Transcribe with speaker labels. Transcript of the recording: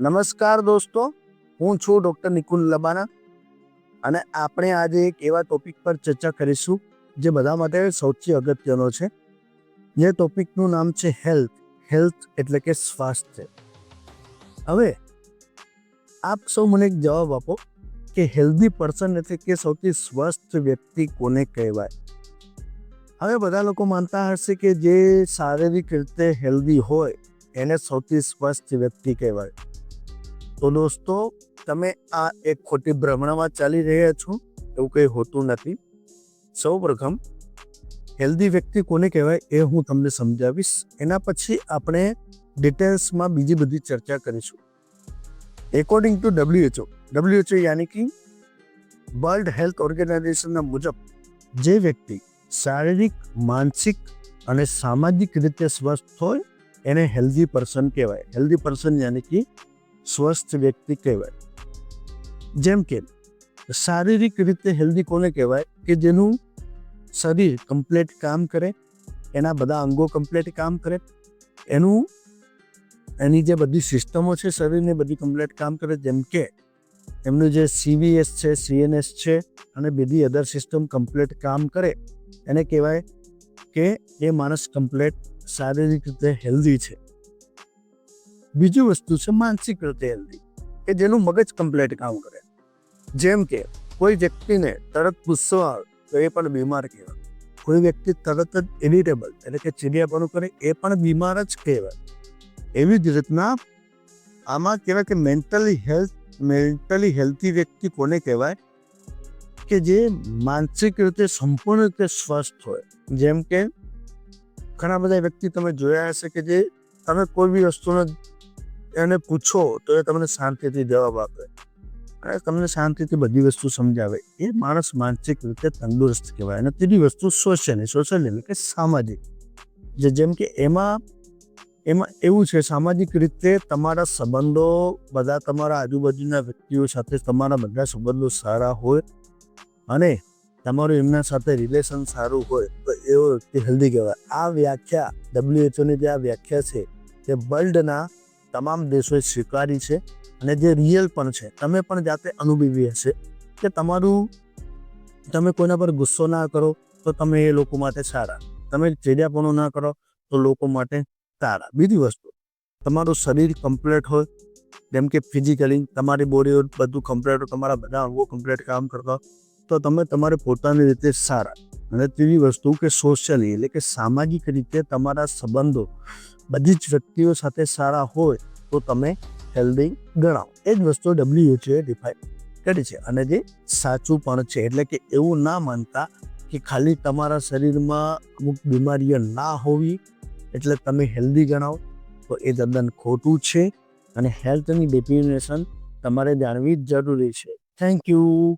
Speaker 1: નમસ્કાર દોસ્તો, હું છું ડૉક્ટર નિકુલ લબાના અને આપણે આજે એક એવા ટોપિક પર ચર્ચા કરીશું જે બધા માટે સૌથી અગત્યનો છે. જે ટોપિકનું નામ છે હેલ્થ હેલ્થ એટલે કે સ્વાસ્થ્ય. હવે આપ સૌ મને એક જવાબ આપો કે હેલ્ધી પર્સન એટલે કે સૌથી સ્વસ્થ વ્યક્તિ કોને કહેવાય? હવે બધા લોકો માનતા હશે કે જે શારીરિક રીતે હેલ્ધી હોય એને સૌથી સ્વસ્થ વ્યક્તિ કહેવાય. તો દોસ્તો, તમે આ એક ખોટી ભ્રમણામાં ચાલી રહ્યા છો, એવું કંઈ હોતું નથી. સૌ પ્રથમ હેલ્ધી વ્યક્તિ કોને કહેવાય એ હું તમને સમજાવીશ. એના પછી આપણે ડિટેલ્સમાં બીજી બધી ચર્ચા કરીશું. એકોર્ડિંગ ટુ ડબ્લ્યુએચઓ ડબ્લ્યુએચઓ યાની કે વર્લ્ડ હેલ્થ ઓર્ગેનાઇઝેશનના મુજબ, જે વ્યક્તિ શારીરિક, માનસિક અને સામાજિક રીતે સ્વસ્થ હોય, એને હેલ્ધી પર્સન કહેવાય. હેલ્ધી પર્સન યાની કે સ્વસ્થ વ્યક્તિ કહેવાય. જેમ કે, શારીરિક રીતે હેલ્ધી કોને કહેવાય? કે જેનું શરીર કમ્પ્લેટ કામ કરે, એના બધા અંગો કમ્પ્લેટ કામ કરે, એનું, એની જે બધી સિસ્ટમો છે શરીરની બધી કમ્પ્લેટ કામ કરે, જેમ કે, એમનું જે સીવીએસ છે સીએનએસ છે, અને બીજી અધર સિસ્ટમ કમ્પ્લેટ કામ કરે, એને કહેવાય કે એ માણસ કમ્પ્લેટ શારીરિક રીતે હેલ્ધી છે. બીજી વસ્તુ છે માનસિક રીતે હેલ્ધી કે જેનું મગજ કમ્પ્લીટ કામ કરે. જેમ કે કોઈ વ્યક્તિને તરત ગુસ્સો આવે, તો એ પણ બીમાર કહેવાય. કોઈ વ્યક્તિ તરત જ ઇરિટેબલ એટલે કે ચીડિયાપણું કરે, એ પણ બીમાર જ કહેવાય. એવી જ રીતના આમાં કહેવાય કે મેન્ટલી હેલ્થ મેન્ટલી હેલ્થી વ્યક્તિ કોને કહેવાય? કે જે માનસિક રીતે સંપૂર્ણ રીતે સ્વસ્થ હોય. જેમ કે ઘણા બધા વ્યક્તિ તમે જોયા હશે કે જે તમે કોઈ બી વસ્તુનો એને પૂછો તો એ તમને શાંતિથી જવાબ આપે. અને તમને શાંતિથી બધી વસ્તુ સમજાવે. એ માણસ માનસિક રીતે તંદુરસ્ત કહેવાય. અને ત્રીજી વસ્તુ સોશિયલ સોશિયલ એટલે કે સામાજિક. જે જેમ કે એમાં એમાં એવું છે, સામાજિક રીતે તમારા સંબંધો બધા તમારા આજુબાજુના વ્યક્તિઓ સાથે તમારા બધા સંબંધો સારા હોય અને તમારું એમના સાથે રિલેશન સારું હોય, તો એવો વ્યક્તિ હેલ્ધી કહેવાય. આ વ્યાખ્યા ડબ્લ્યુએચઓની જે આ વ્યાખ્યા છે, તે વર્લ્ડના તમામ દેશોએ સ્વીકારી છે અને જે રિયલ પણ છે, તમે પણ જાતે અનુભવી હશે કે તમારું, તમે કોઈના પર ગુસ્સો ના કરો તો તમે એ લોકો માટે સારા. તમે ચેડિયાપણું ના કરો તો લોકો માટે સારા. બીજી વસ્તુ, તમારું શરીર કમ્પ્લેટ હોય, જેમ કે ફિઝિકલી તમારી બોડી બધું કમ્પ્લેટ તમારા બધા અંગો કમ્પ્લેટ કામ કરતા તો તમે તમારે પોતાની રીતે સારા. અને ત્રીજી વસ્તુ કે સોશિયલી એટલે કે સામાજિક રીતે તમારા સંબંધો, બધી જ વ્યક્તિઓ સાથે સારા હોય તો તમે હેલ્ધી ગણાવો. એ જ વસ્તુ ડબ્લ્યુએચઓએ ડિફાઈન કરી છે. અને જે સાચું પણ છે, એટલે કે એવું ના માનતા કે ખાલી તમારા શરીરમાં અમુક બીમારીઓ ના હોવી, એટલે તમે હેલ્ધી ગણાવો. તો એ તદ્દન ખોટું છે. અને હેલ્થની ડેફિનેશન તમારે જાણવી જરૂરી છે. Thank you